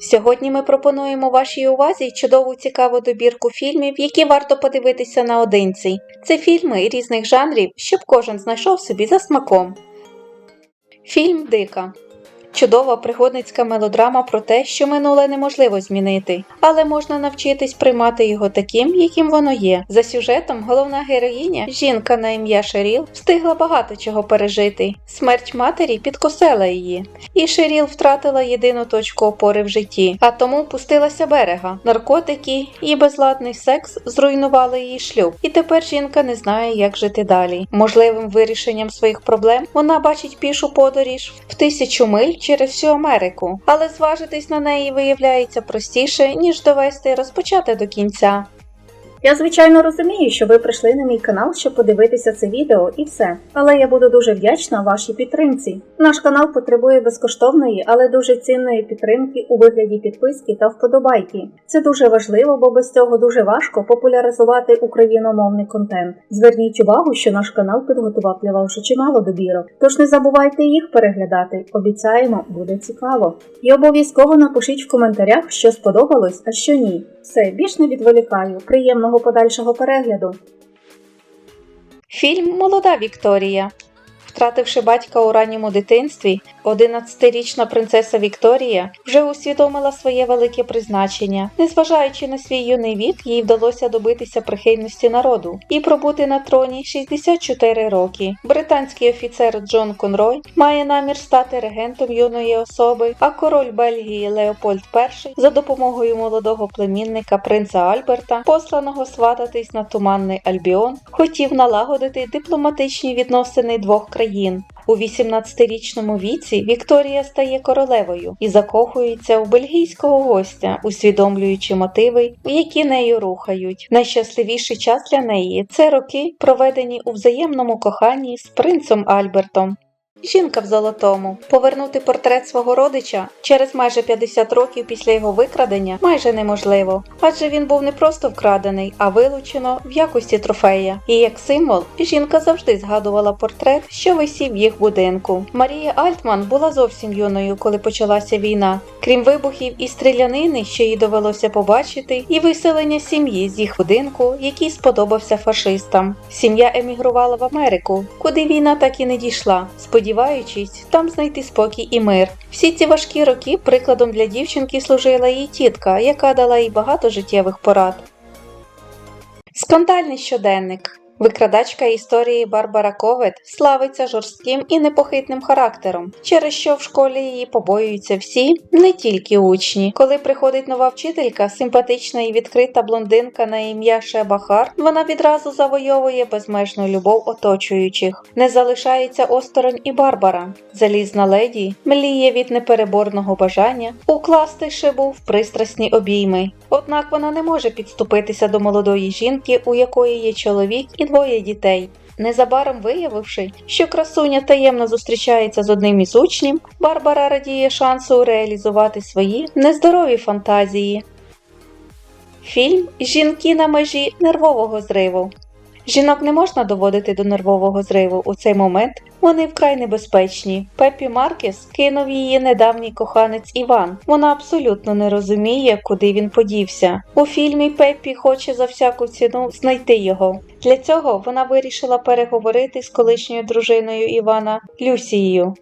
Сьогодні ми пропонуємо вашій увазі чудову цікаву добірку фільмів, які варто подивитися наодинці. Це фільми різних жанрів, щоб кожен знайшов собі за смаком. Фільм Дика. Чудова пригодницька мелодрама про те, що минуле неможливо змінити, але можна навчитись приймати його таким, яким воно є. За сюжетом головна героїня, жінка на ім'я Шеріл, встигла багато чого пережити. Смерть матері підкосила її, і Шеріл втратила єдину точку опори в житті, а тому пустилася берега. Наркотики і безладний секс зруйнували її шлюб, і тепер жінка не знає, як жити далі. Можливим вирішенням своїх проблем вона бачить пішу подоріж в тисячу миль через всю Америку, але зважитись на неї виявляється простіше, ніж довести і розпочати до кінця. Я звичайно розумію, що ви прийшли на мій канал, щоб подивитися це відео і все. Але я буду дуже вдячна вашій підтримці. Наш канал потребує безкоштовної, але дуже цінної підтримки у вигляді підписки та вподобайки. Це дуже важливо, бо без цього дуже важко популяризувати україномовний контент. Зверніть увагу, що наш канал підготував для вас вже чимало добірок. Тож не забувайте їх переглядати. Обіцяємо, буде цікаво. І обов'язково напишіть в коментарях, що сподобалось, а що ні. Все, більш не відволікаю. Приємного подальшого перегляду. Фільм Молода Вікторія. Втративши батька у ранньому дитинстві, 11-річна принцеса Вікторія вже усвідомила своє велике призначення. Незважаючи на свій юний вік, їй вдалося добитися прихильності народу і пробути на троні 64 роки. Британський офіцер Джон Конрой має намір стати регентом юної особи, а король Бельгії Леопольд І за допомогою молодого племінника принца Альберта, посланого свататись на туманний Альбіон, хотів налагодити дипломатичні відносини двох країн. У 18-річному віці Вікторія стає королевою і закохується у бельгійського гостя, усвідомлюючи мотиви, які нею рухають. Найщасливіший час для неї це роки, проведені у взаємному коханні з принцем Альбертом. Жінка в золотому повернути портрет свого родича через майже 50 років після його викрадення майже неможливо, адже він був не просто вкрадений, а вилучено в якості трофея. І як символ, жінка завжди згадувала портрет, що висів в їх будинку. Марія Альтман була зовсім юною, коли почалася війна. Крім вибухів і стрілянини, що їй довелося побачити, і виселення сім'ї з їх будинку, який сподобався фашистам. Сім'я емігрувала в Америку, куди війна так і не дійшла. Сподіваючись там знайти спокій і мир. Всі ці важкі роки прикладом для дівчинки служила її тітка, яка дала їй багато життєвих порад. Скандальний щоденник. Викрадачка історії Барбара Ковет славиться жорстким і непохитним характером, через що в школі її побоюються всі, не тільки учні. Коли приходить нова вчителька, симпатична і відкрита блондинка на ім'я Шеба Хар, вона відразу завойовує безмежну любов оточуючих. Не залишається осторонь і Барбара. Залізна леді мліє від непереборного бажання укласти шибу в пристрасні обійми. Однак вона не може підступитися до молодої жінки, у якої є чоловік і двоє дітей. Незабаром виявивши, що красуня таємно зустрічається з одним із учнів, Барбара радіє шансу реалізувати свої нездорові фантазії. Фільм Жінки на межі нервового зриву. Жінок не можна доводити до нервового зриву у цей момент. Вони вкрай небезпечні. Пепі Маркес кинув її недавній коханець Іван. Вона абсолютно не розуміє, куди він подівся. У фільмі Пепі хоче за всяку ціну знайти його. Для цього вона вирішила переговорити з колишньою дружиною Івана Люсією.